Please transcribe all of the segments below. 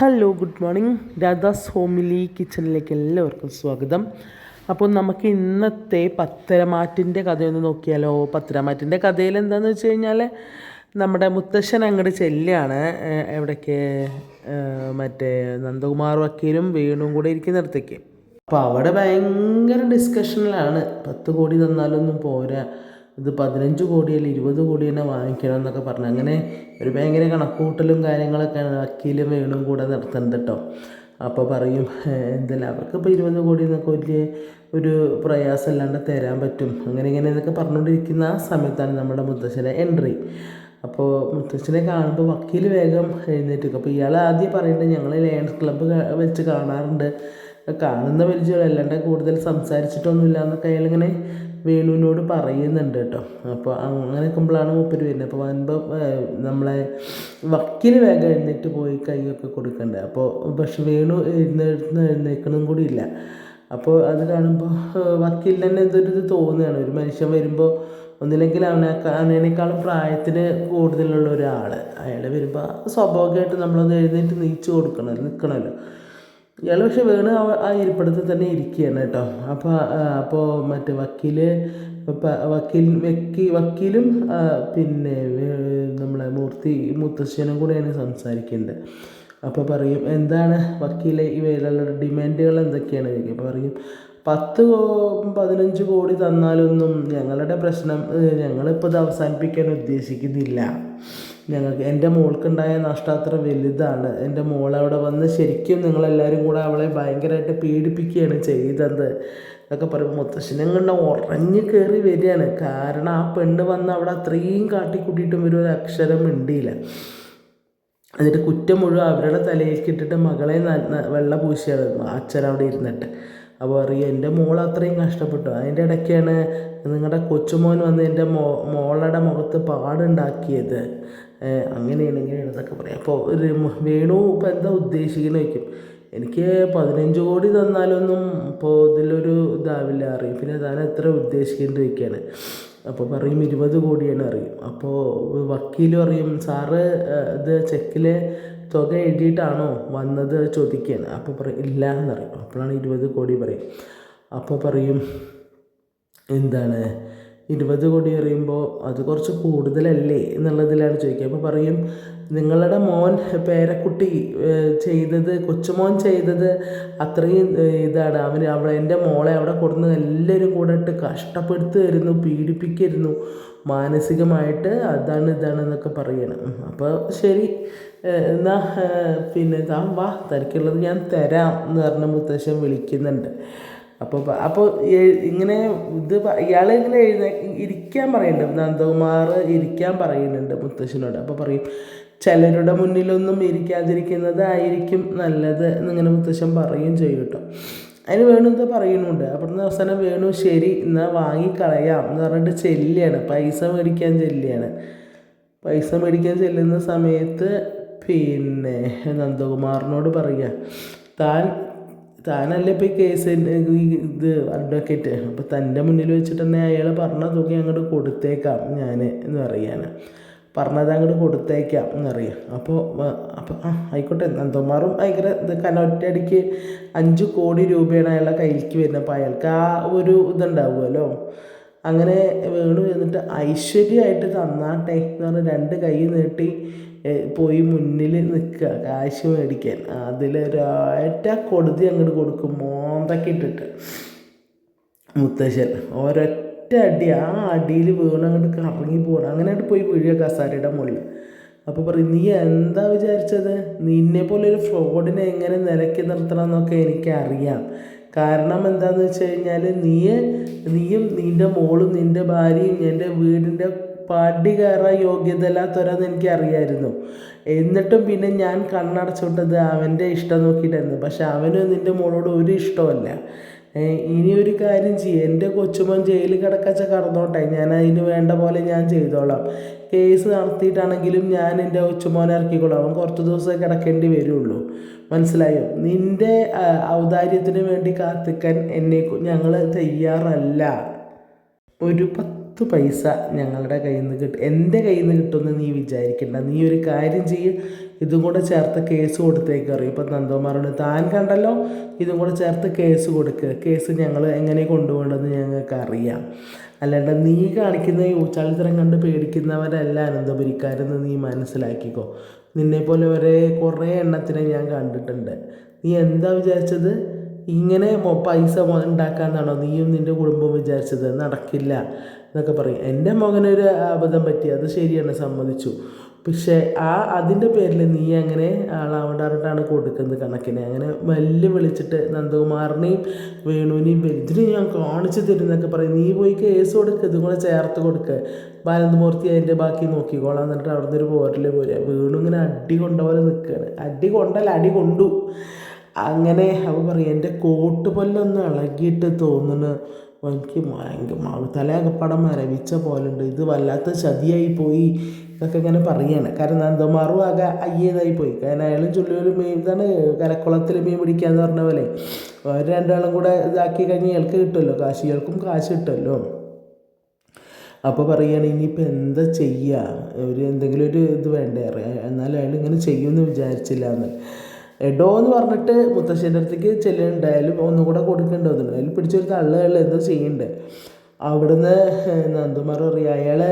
Hello good morning Radha's homely കിച്ചണിലേക്ക് എല്ലാവർക്കും സ്വാഗതം. അപ്പോൾ നമുക്ക് ഇന്നത്തെ പത്തരമാറ്റിന്റെ കഥയൊന്ന് നോക്കിയാലോ? പത്തരമാറ്റിന്റെ കഥയിൽ എന്താണെന്ന് വെച്ച് കഴിഞ്ഞാൽ നമ്മുടെ മുത്തശ്ശൻ അങ്ങോട്ട് ചെല്ലുകയാണ് ഏഹ്, എവിടേക്ക്? മറ്റേ നന്ദകുമാർ വക്കീലും വേണുവും കൂടെ ഇരിക്കുന്നിടത്തേക്ക് അപ്പോൾ അവിടെ ഭയങ്കര ഡിസ്കഷനിലാണ് പത്ത് കോടി തന്നാലൊന്നും പോരാ. ഇത് പതിനഞ്ച് കോടി കോടിയല്ല ഇരുപത് കോടി തന്നെ വാങ്ങിക്കണം എന്നൊക്കെ പറഞ്ഞു. അങ്ങനെ ഒരു ഭയങ്കര കണക്കൂട്ടലും കാര്യങ്ങളൊക്കെ വക്കീലും വേണും കൂടെ നടത്തുന്നത് കേട്ടോ. അപ്പോൾ പറയും "ഏഹ്, എന്തല്ല അവർക്കിപ്പോൾ ഇരുപത് കോടി എന്നൊക്കെ വലിയ ഒരു പ്രയാസമില്ലാണ്ട് തരാൻ പറ്റും. അങ്ങനെ ഇങ്ങനെ എന്നൊക്കെ പറഞ്ഞുകൊണ്ടിരിക്കുന്ന ആ സമയത്താണ് നമ്മുടെ മുത്തശ്ശന്റെ എൻട്രി. അപ്പോൾ മുത്തച്ഛനെ കാണുമ്പോൾ വക്കീൽ വേഗം എഴുന്നേറ്റ് അപ്പോൾ ഇയാൾ ആദ്യം പറയുന്നത് ഞങ്ങൾ ലയൺസ് ക്ലബ്ബ് വെച്ച് കാണാറുണ്ട്. കാണുന്ന പരിചയമല്ലാണ്ട് കൂടുതൽ സംസാരിച്ചിട്ടൊന്നുമില്ല എന്നൊക്കെ അയാളിങ്ങനെ വേണുവിനോട് പറയുന്നുണ്ട് കേട്ടോ. അപ്പോൾ അങ്ങനെ നിൽക്കുമ്പോഴാണ് മൂപ്പര് വരുന്നത്. അപ്പോൾ വരുമ്പോൾ നമ്മളെ വക്കീൽ വേഗം എഴുന്നേറ്റ് പോയി കൈയൊക്കെ കൊടുക്കണ്ടേ? അപ്പോൾ പക്ഷെ വേണു എഴുന്നേറ്റ് എഴുന്നേൽക്കണം കൂടി ഇല്ല. അപ്പോൾ അത് കാണുമ്പോൾ വക്കീലിന് തന്നെ എന്തൊരു ഇത് തോന്നുകയാണ്. ഒരു മനുഷ്യൻ വരുമ്പോൾ ഒന്നില്ലെങ്കിൽ അവനെ അവനേക്കാളും പ്രായത്തിന് കൂടുതലുള്ള ഒരാൾ അയാൾ വരുമ്പോൾ സ്വാഭാവികമായിട്ട് നമ്മളൊന്ന് എഴുന്നേറ്റ് നീച്ചു കൊടുക്കണം നിൽക്കണമല്ലോ. ഇയാൾ പക്ഷെ വേണു ആ- ഇരിപ്പിടത്ത് തന്നെ ഇരിക്കുകയാണ് കേട്ടോ. അപ്പോൾ അപ്പോൾ മറ്റേ വക്കീൽ വക്കീൽ വക്കീ വക്കീലും പിന്നെ നമ്മളെ മൂർത്തി മുത്തശ്ശനും കൂടെയാണ് സംസാരിക്കുന്നത് അപ്പോൾ പറയും എന്താണ് വക്കീലെ ഈ വേലുള്ള ഡിമാൻഡുകൾ എന്തൊക്കെയാണ്? ചോദിക്കുക അപ്പോൾ പറയും പത്ത് പതിനഞ്ച് കോടി തന്നാലൊന്നും ഞങ്ങളുടെ പ്രശ്നം ഞങ്ങളിപ്പോൾ ഇത് അവസാനിപ്പിക്കാൻ ഉദ്ദേശിക്കുന്നില്ല. ഞങ്ങൾക്ക് എന്റെ മോൾക്കുണ്ടായ നഷ്ടം അത്ര വലുതാണ്. എന്റെ മോൾ അവിടെ വന്ന് ശരിക്കും നിങ്ങളെല്ലാവരും കൂടെ അവളെ ഭയങ്കരമായിട്ട് പീഡിപ്പിക്കുകയാണ് ചെയ്തത്. എന്നൊക്കെ പറയുമ്പോൾ മുത്തശ്ശനെ കണ്ട ഉറഞ്ഞു കയറി വരികയാണ്. കാരണം ആ പെണ്ണ് വന്ന് അവിടെ അത്രയും കാട്ടിക്കൂട്ടിയിട്ടും ഒരു അക്ഷരം മിണ്ടിയില്ല. എന്നിട്ട് കുറ്റം മുഴുവൻ അവരുടെ തലയിലേക്ക് ഇട്ടിട്ട് മകളെ വെള്ള പൂശിയാണ് അച്ഛൻ അവിടെ ഇരുന്നിട്ട്. അപ്പോൾ അറിയാം എന്റെ മോൾ അത്രയും കഷ്ടപ്പെട്ടു. അതിന്റെ ഇടയ്ക്കാണ് നിങ്ങളുടെ കൊച്ചുമോൻ വന്ന് എന്റെ മോ മോളുടെ മുഖത്ത് പാടുണ്ടാക്കിയത്. അങ്ങനെയാണ് ഇങ്ങനെയാണ് എന്നൊക്കെ പറയാം. അപ്പോൾ ഒരു വേണു ഇപ്പോൾ എന്താ ഉദ്ദേശിക്കുന്നത് ചോദിക്കും. എനിക്ക് പതിനഞ്ച് കോടി തന്നാലൊന്നും ഇപ്പോൾ ഇതിലൊരു ഇതാവില്ല അറിയും. പിന്നെ താൻ എത്ര ഉദ്ദേശിക്കുന്നത് ചോദിക്കുകയാണ് അപ്പോൾ പറയും ഇരുപത് കോടിയാണ് അറിയും. അപ്പോൾ വക്കീൽ പറയും സാറ് ഇത് ചെക്കിൽ തുക എഴുതിയിട്ടാണോ വന്നത്? ചോദിക്കുകയാണ് അപ്പോൾ പറയും ഇല്ല എന്നറിയും. അപ്പോഴാണ് ഇരുപത് കോടി പറയും. അപ്പോൾ പറയും എന്താണ്? ഇരുപത് കോടി പറയുമ്പോൾ അത് കുറച്ച് കൂടുതലല്ലേ എന്നുള്ളതിലാണ് ചോദിക്കുക. അപ്പോൾ പറയും നിങ്ങളുടെ മോൻ പേരക്കുട്ടി ചെയ്തത് കൊച്ചുമോൻ ചെയ്തത് അത്രയും ഇതാണ്. അവൻ അവിടെ എന്റെ മോളെ അവിടെ കൊടുന്ന് എല്ലാവരും കൂടെ ഇട്ട് കഷ്ടപ്പെടുത്തുമായിരുന്നു പീഡിപ്പിക്കായിരുന്നു മാനസികമായിട്ട് അതാണ് ഇതാണ് എന്നൊക്കെ പറയണം. അപ്പോൾ ശരി എന്നാ പിന്നെ താ വാ തനിക്കുള്ളത് ഞാൻ തരാം എന്ന് പറഞ്ഞ മുത്തശ്ശൻ വിളിക്കുന്നുണ്ട്. അപ്പോൾ അപ്പോൾ ഇങ്ങനെ ഇത് ഇയാൾ ഇങ്ങനെ ഇരിക്കാൻ പറയുന്നുണ്ട് നന്ദകുമാർ ഇരിക്കാൻ പറയുന്നുണ്ട് മുത്തശ്ശനോട്. അപ്പോൾ പറയും ചിലരുടെ മുന്നിലൊന്നും ഇരിക്കാതിരിക്കുന്നതായിരിക്കും നല്ലത് എന്നിങ്ങനെ മുത്തശ്ശൻ പറയുകയും ചെയ്യും കേട്ടോ. അതിന് വേണു എന്താ പറയുന്നുണ്ട്. അവിടുന്ന് അവസാനം വേണു ശരി എന്നാൽ വാങ്ങിക്കളയാം എന്ന് പറഞ്ഞിട്ട് ചെല്ലിയാണ് പൈസ മേടിക്കാൻ ചെല്ലിയാണ് പൈസ മേടിക്കാൻ ചെല്ലുന്ന സമയത്ത് പിന്നെ നന്ദകുമാറിനോട് പറയുക താൻ താനല്ലേ ഇപ്പോൾ ഈ കേസ് ഇത് അഡ്വക്കേറ്റ് അപ്പോൾ തന്റെ മുന്നിൽ വെച്ചിട്ട് തന്നെ അയാൾ പറഞ്ഞ തുക അങ്ങോട്ട് കൊടുത്തേക്കാം ഞാൻ എന്ന് പറയാണ് പറഞ്ഞത് അങ്ങോട്ട് കൊടുത്തേക്കാം എന്നറിയാം അപ്പോൾ അപ്പോൾ ആ ആയിക്കോട്ടെ. നന്ദകുമാറും ഭയങ്കര കാരണം അഞ്ച് കോടി രൂപയാണ് അയാളുടെ കയ്യിലേക്ക് വരുന്നത്. അപ്പോൾ അയാൾക്ക് ആ ഒരു ഇതുണ്ടാവുമല്ലോ. അങ്ങനെ വേണു എന്നിട്ട് ഐശ്വര്യമായിട്ട് തന്നാട്ടെ എന്ന് പറഞ്ഞ് രണ്ട് കൈ നീട്ടി പോയി മുന്നിൽ നിൽക്കുക. കാശ് മേടിക്കാൻ. അതിലൊരൊറ്റ കൊടുതി അങ്ങോട്ട് കൊടുക്കും. മോന്തൊക്കെ ഇട്ടിട്ട്. മുത്തശ്ശൻ ഒരൊറ്റ അടി ആ അടിയിൽ വീണ് അങ്ങോട്ട് കറങ്ങി പോകണം അങ്ങനെ അങ്ങോട്ട് പോയി വീഴുക കസാരയുടെ മുകളിൽ. അപ്പോൾ പറയും നീ എന്താ വിചാരിച്ചത്? നിന്നെ പോലെ ഒരു ഫ്രോഡിനെ എങ്ങനെ നിലയ്ക്ക് നിർത്തണം എന്നൊക്കെ എനിക്കറിയാം. കാരണം എന്താണെന്ന് വെച്ച് കഴിഞ്ഞാൽ നീ നീയും നിന്റെ മോളും നിന്റെ ഭാര്യയും എന്റെ വീടിന്റെ പടി കയറാൻ എനിക്ക് അറിയായിരുന്നു എന്നിട്ടും പിന്നെ ഞാൻ കണ്ണടച്ചുവിട്ടത് അവന്റെ ഇഷ്ടം നോക്കിയിട്ടായിരുന്നു. പക്ഷെ അവന് നിന്റെ മോളോട് ഒരു ഇഷ്ടമല്ല ഇനി ഒരു കാര്യം ചെയ്യും. എന്റെ കൊച്ചുമോൻ ജയിലിൽ കിടക്കച്ച കടന്നോട്ടെ. ഞാൻ അതിന് വേണ്ട പോലെ ഞാൻ ചെയ്തോളാം. കേസ് നടത്തിയിട്ടാണെങ്കിലും ഞാൻ എന്റെ കൊച്ചുമോനെ ഇറക്കിക്കോളാം. അവൻ കുറച്ച് ദിവസമേ കിടക്കേണ്ടി വരുള്ളൂ. മനസ്സിലായോ? നിന്റെ ഔദാര്യത്തിന് വേണ്ടി കാത്തിക്കാൻ എന്നെ ഞങ്ങൾ തയ്യാറല്ല. ഒരു പത്ത് പത്ത് പൈസ ഞങ്ങളുടെ കയ്യിൽ നിന്ന് കിട്ടും എന്റെ കയ്യിൽ നിന്ന് കിട്ടുമെന്ന് നീ വിചാരിക്കണ്ട. നീ ഒരു കാര്യം ചെയ്യ്. ഇതും കൂടെ ചേർത്ത് കേസ് കൊടുത്തേക്ക് അറിയും ഇപ്പം നന്ദകുമാറോട് താൻ കണ്ടല്ലോ? ഇതും കൂടെ ചേർത്ത് കേസ് കൊടുക്കുക കേസ് ഞങ്ങൾ എങ്ങനെ കൊണ്ടുപോകേണ്ടതെന്ന് ഞങ്ങൾക്ക് അറിയാം അല്ലാണ്ട് നീ കാണിക്കുന്ന ഈ ഊച്ചാളിത്തരം കണ്ട് പേടിക്കുന്നവരല്ല അനന്തപുരിക്കാരെന്ന് നീ മനസ്സിലാക്കിക്കോ. നിന്നെപ്പോലെ ഒരേ കുറേ എണ്ണത്തിനെ ഞാൻ കണ്ടിട്ടുണ്ട്. നീ എന്താ വിചാരിച്ചത്? ഇങ്ങനെ പൈസ ഉണ്ടാക്കാന്നാണോ നീയും നിന്റെ കുടുംബവും വിചാരിച്ചത്? നടക്കില്ല. എന്നൊക്കെ പറയും. എന്റെ മകനൊരു അബദ്ധം പറ്റി അത് ശരിയാണ് സമ്മതിച്ചു. പക്ഷേ ആ അതിന്റെ പേരിൽ നീ അങ്ങനെ ആളാവണ്ടാറിട്ടാണ് കൊടുക്കുന്നത് കണക്കിന്. അങ്ങനെ വലിയ വിളിച്ചിട്ട് നന്ദകുമാറിനെയും വേണുവിനെയും ഇതിന് ഞാൻ കാണിച്ചു തരുന്നൊക്കെ പറയും. നീ പോയി കേസ് കൊടുക്കുക ഇതും കൂടെ ചേർത്ത് കൊടുക്കുക ബാലന്ദമൂർത്തി അതിന്റെ ബാക്കി നോക്കിക്കോളാം എന്നിട്ട് അവിടുന്ന് ഒരു പോരൽ പോരുക വേണു ഇങ്ങനെ അടി കൊണ്ട പോലെ നിൽക്കുകയാണ് അടി കൊണ്ടല്ല അടി കൊണ്ടു. അങ്ങനെ അവ പറയും എന്റെ കോട്ട് പൊല്ലൊന്ന് ഇളകിയിട്ട് തോന്നുന്നു. എനിക്ക് രവിച്ച മരവിച്ച ഉണ്ട് ഇത് വല്ലാത്ത ചതിയായി പോയി എന്നൊക്കെ ഇങ്ങനെ പറയാണ്. കാരണം നന്ദമാറും ആകെ അയ്യേതായി പോയി. കാരണം അയാളും ചുള്ളിയൊരു മീൻ ഇതാണ് കരക്കുളത്തിൽ മീൻ പിടിക്കാന്ന് പറഞ്ഞ പോലെ. അവർ രണ്ടാളും കൂടെ ഇതാക്കി കഴിഞ്ഞ് ഇയാൾക്ക് കിട്ടുമല്ലോ കാശ്. ഇയാൾക്കും കാശ് കിട്ടുമല്ലോ. അപ്പോൾ പറയുകയാണ് ഇനിയിപ്പോൾ എന്താ ചെയ്യുക ഒരു എന്തെങ്കിലും ഒരു ഇത് വേണ്ടേ? എന്നാലും അയാൾ ഇങ്ങനെ ചെയ്യുമെന്ന് വിചാരിച്ചില്ല എന്ന്. എടോ എന്ന് പറഞ്ഞിട്ട് മുത്തശ്ശന്റെ അടുത്തേക്ക് ചെല്ലുന്നുണ്ടായാലും ഒന്നും കൂടെ കൊടുക്കേണ്ടി വന്നിട്ടുണ്ട് അതിൽ പിടിച്ചൊരു തള്ളുകൾ എന്തോ ചെയ്യണ്ടേ അവിടുന്ന് നന്ദുമാർ പറയും അയാളെ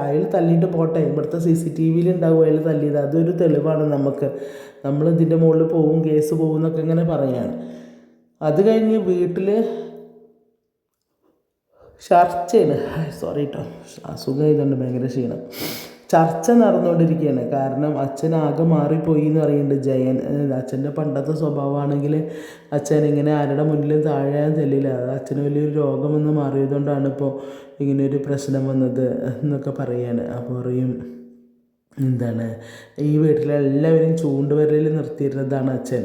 അയാൾ തല്ലിയിട്ട് പോട്ടെ. ഇവിടുത്തെ സി സി ടി വിയിൽ ഉണ്ടാവും അയാൾ തല്ലിയത് അതൊരു തെളിവാണ് നമുക്ക്. നമ്മൾ ഇതിന്റെ മുകളിൽ പോവും കേസ് പോകും എന്നൊക്കെ ഇങ്ങനെ പറയാണ്. അത് കഴിഞ്ഞ് വീട്ടിൽ ചർച്ചയാണ് സോറി കേട്ടോ അസുഖം ഇതുണ്ട് ഭയങ്കര ക്ഷീണം. ചർച്ച നടന്നുകൊണ്ടിരിക്കുകയാണ്. കാരണം അച്ഛൻ ആകെ മാറിപ്പോയി എന്ന് പറയുന്നുണ്ട് ജയൻ. അച്ഛന്റെ പണ്ടത്തെ സ്വഭാവമാണെങ്കിൽ അച്ഛൻ ഇങ്ങനെ ആരുടെ മുന്നിലും താഴെയാൻ ചെല്ലില്ല. അത് അച്ഛന് വലിയൊരു രോഗമെന്ന് മാറിയതുകൊണ്ടാണ് ഇപ്പോൾ ഇങ്ങനെയൊരു പ്രശ്നം വന്നത് എന്നൊക്കെ പറയാണ്. അപ്പോൾ പറയും എന്താണ്? ഈ വീട്ടിലെ എല്ലാവരും ചൂണ്ടുവരലിൽ നിർത്തിയിരുന്നതാണ് അച്ഛൻ.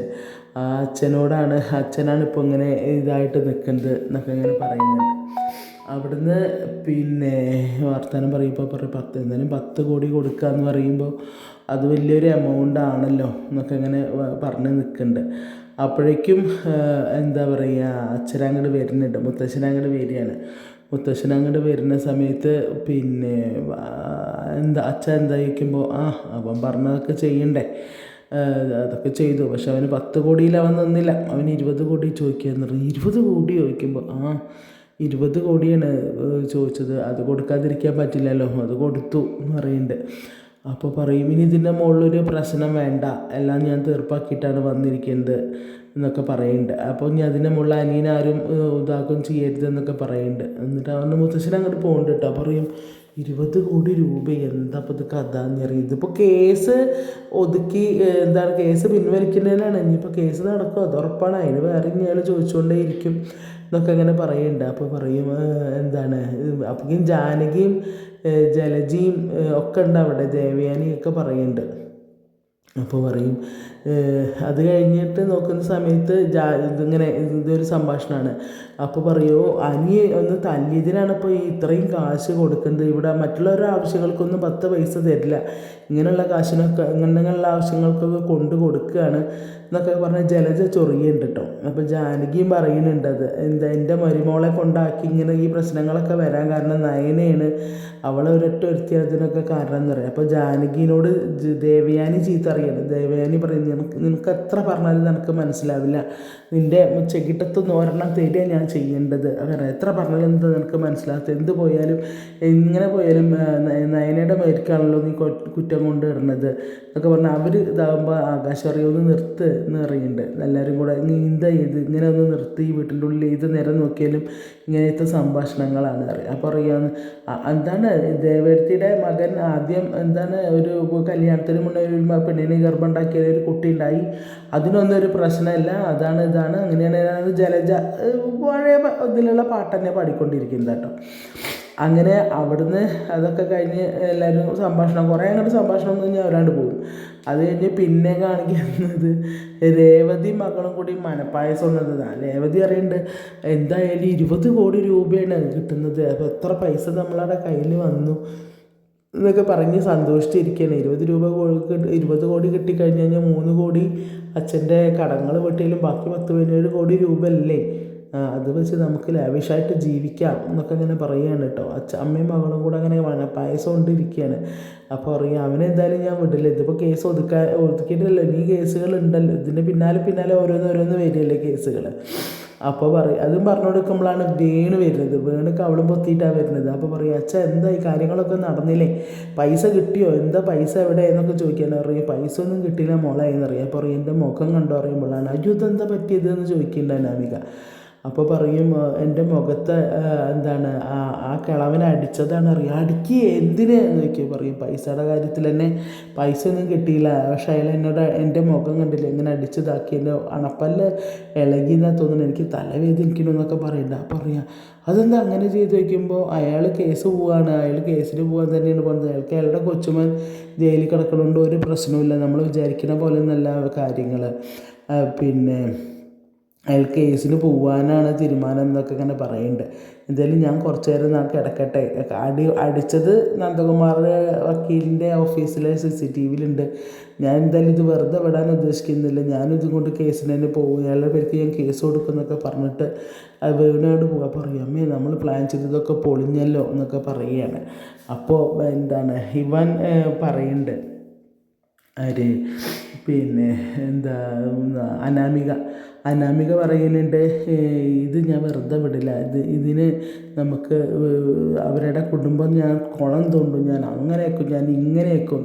ആ അച്ഛനോടാണ് അച്ഛനാണ് ഇപ്പോൾ ഇങ്ങനെ ഇതായിട്ട് നിൽക്കുന്നത് എന്നൊക്കെ ഇങ്ങനെ പറയുന്നുണ്ട്. അവിടുന്ന് പിന്നെ വർത്തമാനം പറയുമ്പോൾ പറയും പത്ത് എന്തായാലും പത്ത് കോടി കൊടുക്കുക എന്ന് പറയുമ്പോൾ അത് വലിയൊരു എമൗണ്ട് ആണല്ലോ എന്നൊക്കെ ഇങ്ങനെ പറഞ്ഞ് നിൽക്കുന്നുണ്ട് അപ്പോഴേക്കും എന്താ പറയുക അച്ഛൻ അങ്ങോട്ട് വരുന്നുണ്ട്. മുത്തശ്ശൻ അങ്ങോട്ട് വരികയാണ്. മുത്തശ്ശൻ അങ്ങോട്ട് വരുന്ന സമയത്ത് പിന്നെ എന്താ അച്ഛൻ എന്താ ആ അവൻ പറഞ്ഞതൊക്കെ ചെയ്യണ്ടേ. അതൊക്കെ ചെയ്തു. പക്ഷെ അവന് പത്ത് കോടിയിൽ അവൻ നിന്നില്ല. അവൻ ഇരുപത് കോടി ചോദിക്കുക എന്ന് പറഞ്ഞു. ഇരുപത് കോടി ചോദിക്കുമ്പോൾ ആ ഇരുപത് കോടിയാണ് ചോദിച്ചത്. അത് കൊടുക്കാതിരിക്കാൻ പറ്റില്ലല്ലോ. അത് കൊടുത്തു എന്ന് പറയുന്നുണ്ട്. അപ്പോൾ പറയും ഇനി ഇതിന്റെ മുകളിലൊരു പ്രശ്നം വേണ്ട. എല്ലാം ഞാൻ തീർപ്പാക്കിയിട്ടാണ് വന്നിരിക്കുന്നത് എന്നൊക്കെ പറയുന്നുണ്ട്. അപ്പോൾ ഇനി അതിന്റെ മുകളിൽ അനിയനാരും ഇതാക്കും ചെയ്യരുത് എന്നൊക്കെ പറയുന്നുണ്ട്. എന്നിട്ട് അവന്റെ മുത്തശ്ശൻ അങ്ങോട്ട് പോകുന്നുണ്ട് കേട്ടോ. പറയും ഇരുപത് കോടി രൂപ എന്താ ഇപ്പോൾ ഇത് കഥ? ഇതിപ്പോൾ കേസ് ഒതുക്കി എന്താണ് കേസ് പിൻവലിക്കുന്നതിനാണ്. ഇനിയിപ്പോൾ കേസ് നടക്കും അത് ഉറപ്പാണ്. അതിന് വേറെ ഇനി അയാൾ ചോദിച്ചുകൊണ്ടേ ഇരിക്കും എന്നൊക്കെ ഇങ്ങനെ പറയുന്നുണ്ട്. അപ്പോൾ പറയും എന്താണ്? അപ്പോഴേക്കും ജാനകിയും ജലജയും ഒക്കെ ഉണ്ട് അവിടെ. ദേവയാനിയൊക്കെ പറയുന്നുണ്ട്. അപ്പോൾ പറയും അത് കഴിഞ്ഞിട്ട് നോക്കുന്ന സമയത്ത് ജാ ഇതിങ്ങനെ ഇതൊരു സംഭാഷണമാണ്. അപ്പോൾ പറയുമോ അനിയ ഒന്ന് തല്ലിയതിനാണ് ഇപ്പോൾ ഈ ഇത്രയും കാശ് കൊടുക്കുന്നത്. ഇവിടെ മറ്റുള്ളവരുടെ ആവശ്യങ്ങൾക്കൊന്നും പത്ത് പൈസ തരില്ല. ഇങ്ങനെയുള്ള കാശിനൊക്കെ ഇങ്ങനെയുള്ള ആവശ്യങ്ങൾക്കൊക്കെ കൊണ്ട് കൊടുക്കുകയാണ് എന്നൊക്കെ പറഞ്ഞ് ജലജ ചൊറിയുണ്ട് കേട്ടോ. അപ്പോൾ ജാനകിയും പറയുന്നുണ്ട് അത് എന്താ എന്റെ മരുമോളെ കൊണ്ടാക്കി ഇങ്ങനെ ഈ പ്രശ്നങ്ങളൊക്കെ വരാൻ കാരണം നയനയാണ്. അവളെ ഒരൊറ്റ ഒരുത്തിയതിനൊക്കെ കാരണം എന്ന് പറയും. അപ്പോൾ ജാനകിനോട് ദേവയാനി ചീത്ത അറിയണം ദേവയാനി പറയും നിനക്ക് നിനക്ക് എത്ര പറഞ്ഞാലും നിനക്ക് മനസ്സിലാവില്ല. നിന്റെ ചെകിട്ടത്തുനിന്ന് ഒരെണ്ണം തരിക ഞാൻ ചെയ്യേണ്ടത്. അങ്ങനെ എത്ര പറഞ്ഞാലും എന്ത് നിനക്ക് മനസ്സിലാകത്ത എന്ത് പോയാലും എങ്ങനെ പോയാലും നയനയുടെ മേൽക്കാണല്ലോ നീ കുറ്റം കൊണ്ട് ഇടുന്നത്. എന്നൊക്കെ പറഞ്ഞാൽ അവർ ഇതാകുമ്പോൾ ആകാശം അറിയുമെന്ന് നിർത്ത് എന്ന് പറയുന്നുണ്ട്. എല്ലാവരും കൂടെ നീ എന്താ ഇത് ഇങ്ങനെ ഒന്ന് നിർത്തി വീട്ടിന്റെ ഉള്ളിൽ ഏത് നേരം നോക്കിയാലും ഇങ്ങനത്തെ സംഭാഷണങ്ങളാണ് അറിയാം. അപ്പോൾ അറിയാവുന്ന എന്താണ് ദേവേർത്തിയുടെ മകൻ ആദ്യം എന്താണ് ഒരു കല്യാണത്തിന് മുന്നേ ഒരു പെണ്ണിനെ ഗർഭം ഉണ്ടാക്കിയ ഒരു കുട്ടി അതിനൊന്നും ഒരു പ്രശ്നമില്ല അതാണ് ഇതാണ്. അങ്ങനെയാണ് ജലജ പഴയ ഇതിലുള്ള പാട്ട് തന്നെ പാടിക്കൊണ്ടിരിക്കുന്നത് കേട്ടോ. അങ്ങനെ അവിടുന്ന് അതൊക്കെ കഴിഞ്ഞ് എല്ലാവരും സംഭാഷണം കുറേ അങ്ങോട്ട് സംഭാഷണം ഒന്നും ഞാൻ ഒരാണ്ട് പോകും. അത് കഴിഞ്ഞ് പിന്നെ കാണിക്കുന്നത് രേവതി മകളും കൂടി മനപ്പായസം ഉള്ളതാണ് രേവതി അറിയണ്ട് എന്തായാലും ഇരുപത് കോടി രൂപയാണ് കിട്ടുന്നത്. അപ്പോൾ എത്ര പൈസ നമ്മളവിടെ കയ്യിൽ വന്നു? എന്നൊക്കെ പറഞ്ഞ് സന്തോഷിച്ചിരിക്കുകയാണ് ഇരുപത് രൂപ ഇരുപത് കോടി കിട്ടിക്കഴിഞ്ഞ് കഴിഞ്ഞാൽ മൂന്ന് കോടി അച്ഛന്റെ കടങ്ങൾ വെട്ടിയാലും ബാക്കി പത്ത് പതിനേഴ് കോടി രൂപ അല്ലേ അത് വെച്ച് നമുക്ക് ലാവിഷായിട്ട് ജീവിക്കാം എന്നൊക്കെ ഇങ്ങനെ പറയുകയാണ് കേട്ടോ. അച്ഛ അമ്മയും മകളും കൂടെ അങ്ങനെ പായസം കൊണ്ടിരിക്കുകയാണ്. അപ്പോൾ അറിയാം അവനെന്തായാലും ഞാൻ വിടില്ല. ഇതിപ്പോൾ കേസ് ഒതുക്കാൻ ഒതുക്കിയിട്ടില്ലല്ലോ. ഇനി കേസുകൾ ഉണ്ടല്ലോ. ഇതിന്റെ പിന്നാലെ പിന്നാലെ ഓരോന്ന് ഓരോന്ന് വരികയല്ലേ കേസുകൾ അപ്പോൾ പറയും അതും പറഞ്ഞു കൊടുക്കുമ്പോഴാണ് വീണ് വരുന്നത്. വീണ് കവളും പൊത്തിയിട്ടാണ് വരുന്നത്. അപ്പോൾ പറയും അച്ഛ എന്താ ഈ കാര്യങ്ങളൊക്കെ നടന്നില്ലേ? പൈസ കിട്ടിയോ? എന്താ പൈസ എവിടെ? എന്നൊക്കെ ചോദിക്കാൻ പറയും പൈസ ഒന്നും കിട്ടിയില്ല മോളെ എന്നറിയാം. അപ്പോൾ പറയും എന്റെ മുഖം കണ്ടു? പറയുമ്പോഴാണ് അയ്യോ ഇതെന്താ പറ്റിയത്? എന്ന് ചോദിക്കുന്നുണ്ട് അനാമിക അപ്പോൾ പറയും എന്റെ മുഖത്ത് എന്താണ് ആ ആ കിളവനെ അടിച്ചതാണ് അറിയാം. അടിക്ക്? എന്തിന്? എന്ന് ചോദിക്കുക പറയും പൈസയുടെ കാര്യത്തിൽ തന്നെ പൈസ ഒന്നും കിട്ടിയില്ല. പക്ഷേ അയാൾ എന്നോട് എന്റെ മുഖം കണ്ടില്ല ഇങ്ങനെ അടിച്ചതാക്കി എന്റെ അണപ്പല്ല് ഇളകി എന്നാ തോന്നുന്നു. എനിക്ക് തലവേദനിക്കണമെന്നൊക്കെ പറയണ്ട. പറയാം അതെന്താ അങ്ങനെ ചെയ്ത്? വയ്ക്കുമ്പോൾ അയാൾ കേസ് പോവാണ്. അയാൾ കേസിന് പോകാൻ തന്നെയാണ് പോകുന്നത് അയാൾക്ക് അയാളുടെ കൊച്ചുമൻ ജയിലിൽ കിടക്കണോണ്ട് ഒരു പ്രശ്നവുമില്ല. നമ്മൾ വിചാരിക്കുന്ന പോലെ ഒന്നല്ല കാര്യങ്ങൾ പിന്നെ അയാൾ കേസിന് പോവാനാണ് തീരുമാനം എന്നൊക്കെ ഇങ്ങനെ പറയുന്നുണ്ട് എന്തായാലും ഞാൻ കുറച്ച് നേരം നാ കിടക്കട്ടെ. അടി അടിച്ചത് നന്ദകുമാറിന്റെ വക്കീലിന്റെ ഓഫീസിലെ സി സി ടി വിയിലുണ്ട് ഞാൻ എന്തായാലും ഇത് വെറുതെ വിടാൻ ഉദ്ദേശിക്കുന്നില്ല. ഞാനിതും കൊണ്ട് കേസിന് തന്നെ പോകും. അയാളുടെ പേർക്ക് ഞാൻ കേസ് കൊടുക്കുന്നൊക്കെ പറഞ്ഞിട്ട് വേണോട് പോകാൻ പറയും അമ്മേ നമ്മൾ പ്ലാൻ ചെയ്തതൊക്കെ പൊളിഞ്ഞല്ലോ എന്നൊക്കെ പറയുകയാണ് അപ്പോൾ എന്താണ് ഇവൻ പറയുന്നുണ്ട് ആര് പിന്നെ എന്താ അനാമിക. അനാമിക പറയുന്നുണ്ട് ഇത് ഞാൻ വെറുതെ വിടില്ല. ഇത് ഇതിന് നമുക്ക് അവരുടെ കുടുംബം ഞാൻ കുളം തോണ്ടും ഞാൻ അങ്ങനെയാക്കും ഞാൻ ഇങ്ങനെയാക്കും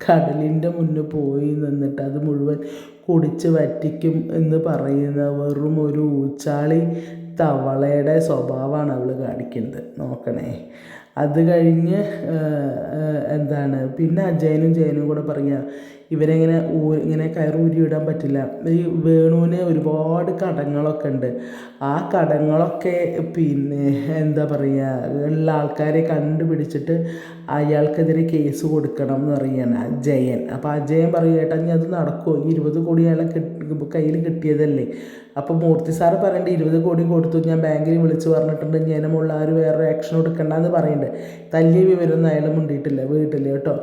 കടലിന്റെ മുന്നിൽ പോയി നിന്നിട്ട് അത് മുഴുവൻ കുടിച്ച് വറ്റിക്കും എന്ന് പറയുന്ന വെറും ഒരു ഊച്ചാളി തവളയുടെ സ്വഭാവമാണ് അവൾ കാണിക്കുന്നത്. നോക്കണേ. അത് കഴിഞ്ഞ് എന്താണ്? പിന്നെ അജയനും ജയനും കൂടെ പറഞ്ഞ ഇവരെങ്ങനെ ഇങ്ങനെ കയറൂരി വിടാൻ പറ്റില്ല. ഈ വേണുവിന് ഒരുപാട് കടങ്ങളൊക്കെ ഉണ്ട്. ആ കടങ്ങളൊക്കെ പിന്നെ എന്താ പറയുക ഉള്ള ആൾക്കാരെ കണ്ടുപിടിച്ചിട്ട് അയാൾക്കെതിരെ കേസ് കൊടുക്കണം എന്ന് പറയുകയാണ് ജയൻ അപ്പോൾ അജയൻ പറയുക ഇനി അത് നടക്കുമോ ഇരുപത് കോടി അയാളെ കയ്യിൽ കിട്ടിയതല്ലേ? അപ്പോൾ മൂർത്തി സാറ് പറയേണ്ടത് ഇരുപത് കോടി കൊടുത്തു ഞാൻ ബാങ്കിൽ വിളിച്ച് പറഞ്ഞിട്ടുണ്ട് ഞാൻ മുകളിൽ ആരും വേറെ ആക്ഷൻ എടുക്കണ്ടെന്ന് പറയുന്നുണ്ട് തല്ലിയ വിവരമൊന്നും അയാൾ മുണ്ടിയിട്ടില്ല വീട്ടിൽ കേട്ടോ.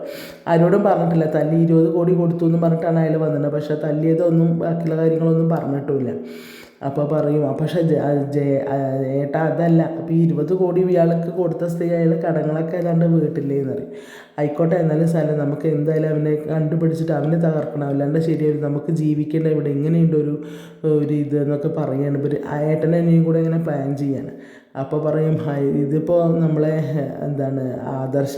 ആരോടും പറഞ്ഞിട്ടില്ല തല്ലി ഇരുപത് കോടി കൊടുത്തു എന്ന് പറഞ്ഞിട്ടാണ് അയാൾ വന്നത് പക്ഷേ തല്ലിയതൊന്നും ബാക്കിയുള്ള കാര്യങ്ങളൊന്നും പറഞ്ഞിട്ടുമില്ല. അപ്പോൾ പറയും പക്ഷേ ജയ ഏട്ടാ അതല്ല അപ്പോൾ ഈ ഇരുപത് കോടി ഇയാൾക്ക് കൊടുത്ത സ്ഥിതി അയാൾ കടങ്ങളൊക്കെ അല്ലാണ്ട് വീട്ടില്ലേന്ന് പറയും. ആയിക്കോട്ടെ എന്നാലും സ്ഥലം നമുക്ക് എന്തായാലും അവനെ കണ്ടുപിടിച്ചിട്ട് അവനെ തകർക്കണം. അല്ലാണ്ട് ശരിയായി നമുക്ക് ജീവിക്കേണ്ട ഇവിടെ ഇങ്ങനെയുണ്ട് ഒരു ഒരു ഇത് എന്നൊക്കെ പറയാണ്. ഇവർ ഏട്ടനെ അനിയും കൂടെ ഇങ്ങനെ പ്ലാൻ ചെയ്യാണ്. അപ്പോൾ പറയും "ഹൈ, ഇതിപ്പോൾ നമ്മളെ എന്താണ് ആദർശ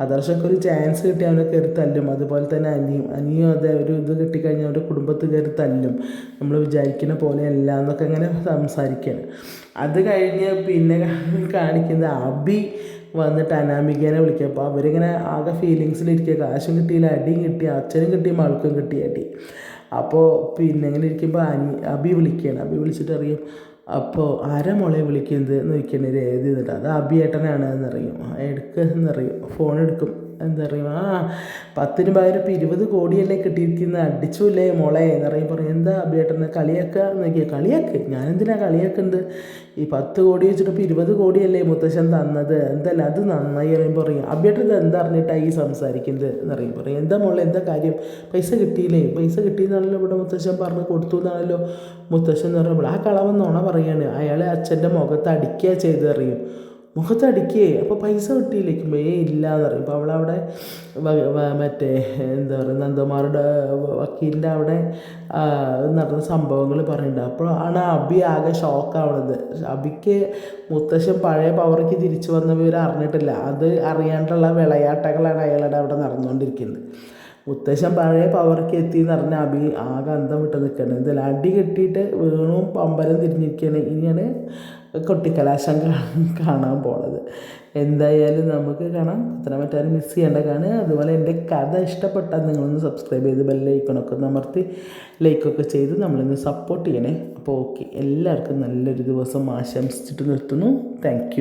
ആദർശമൊക്കെ ഒരു ചാൻസ് കിട്ടി അവനെ കയറി തല്ലും. അതുപോലെ തന്നെ അനിയും അനിയും അതെ ഒരു ഇത് കിട്ടിക്കഴിഞ്ഞാൽ അവന്റെ കുടുംബത്തിൽ കയറി തല്ലും. നമ്മൾ വിചാരിക്കുന്ന പോലെ അല്ല എന്നൊക്കെ ഇങ്ങനെ സംസാരിക്കുകയാണ് അത് കഴിഞ്ഞ് പിന്നെ കാണിക്കുന്നത് അബി വന്നിട്ട് അനാമികേനെ വിളിക്കുക അപ്പോൾ അവരിങ്ങനെ ആകെ ഫീലിങ്സിലിരിക്കുക കാശും കിട്ടിയില്ല അടിയും കിട്ടി അച്ഛനും കിട്ടി മൾക്കും കിട്ടി അടി. അപ്പോൾ പിന്നെ ഇങ്ങനെ ഇരിക്കുമ്പോൾ അനി അബി വിളിക്കുകയാണ് അബി വിളിച്ചിട്ട് അറിയും അപ്പോൾ ആരാ മോളെ വിളിക്കുന്നത്? എന്ന് ചോദിക്കണേ രേവതി എന്നിട്ട് അത് അബിയേട്ടനാണ് എന്നറിയും. എടുക്കുക എടുക്ക് എന്നറിയും. ഫോൺ എടുക്കും. എന്താ പറയുക? ആ പത്തിന് പകരം ഇപ്പം ഇരുപത് കോടിയല്ലേ കിട്ടിയിരിക്കുന്നത്. അടിച്ചുമില്ലേ മോളെ. എന്ന് പറയും എന്താ അബിയേട്ടനെ കളിയാക്കുക എന്ന് നോക്കിയാൽ കളിയാക്ക്? ഞാനെന്തിനാ കളിയാക്കുന്നത് ഈ പത്ത് കോടി വെച്ചിട്ട് ഇപ്പോൾ ഇരുപത് കോടിയല്ലേ മുത്തശ്ശൻ തന്നത്? എന്തല്ല അത് നന്നായി പറയുമ്പോൾ പറയും. അബിയേട്ടൻ ഇത് എന്താ അറിഞ്ഞിട്ടാണ് ഈ സംസാരിക്കുന്നത് എന്ന് പറയും. എന്താ മോളെ എന്താ കാര്യം? പൈസ കിട്ടിയില്ലേ? പൈസ കിട്ടിയെന്നാണല്ലോ ഇവിടെ മുത്തശ്ശൻ പറഞ്ഞ് കൊടുത്തു എന്നാണല്ലോ മുത്തശ്ശൻ എന്ന് പറയുമ്പോൾ. ആ കളവെന്ന് നുണ പറയാണ്. അയാളെ അച്ഛന്റെ മുഖത്ത് അടിക്കുക ചെയ്തറിയും മുഖത്തടിക്കേ അപ്പോൾ പൈസ കിട്ടിയില്ലേക്കും ഏ ഇല്ല എന്ന് പറയും അപ്പോൾ അവളവിടെ മറ്റേ എന്താ പറയുക നന്ദമാരുടെ വക്കീലിന്റെ അവിടെ നടന്ന സംഭവങ്ങൾ പറയുന്നുണ്ട് അപ്പോൾ ആണ് അബി ആകെ ഷോക്കാവണത്. അബിക്ക് മുത്തശ്ശൻ പഴയ പവർക്ക് തിരിച്ചു വന്ന വിവരം അറിഞ്ഞിട്ടില്ല. അത് അറിയാണ്ടുള്ള വിളയാട്ടങ്ങളാണ് അയാളുടെ അവിടെ നടന്നുകൊണ്ടിരിക്കുന്നത് മുത്തശ്ശൻ പഴയ പവർക്ക് എത്തി എന്ന് പറഞ്ഞാൽ അബി ആകെ അന്തം വിട്ട് നിൽക്കണം എന്തായാലും അടി കെട്ടിയിട്ട് വീണും പമ്പരം തിരിഞ്ഞിരിക്കുകയാണ് ഇനിയാണ് കൊട്ടിക്കലാശം കാണാൻ പോണത്. എന്തായാലും നമുക്ക് കാണാം. പത്തനംതിട്ടാരും മിസ് ചെയ്യേണ്ട കാണുക. അതുപോലെ എന്റെ കഥ ഇഷ്ടപ്പെട്ടാൽ നിങ്ങളൊന്ന് സബ്സ്ക്രൈബ് ചെയ്ത് ബെല്ലൈക്കണൊക്കെ ഒന്ന് അമർത്തി ലൈക്കൊക്കെ ചെയ്ത് നമ്മളിന്ന് സപ്പോർട്ട് ചെയ്യണേ. അപ്പോൾ ഓക്കെ എല്ലാവർക്കും നല്ലൊരു ദിവസം ആശംസിച്ചിട്ട് നിർത്തുന്നു. താങ്ക്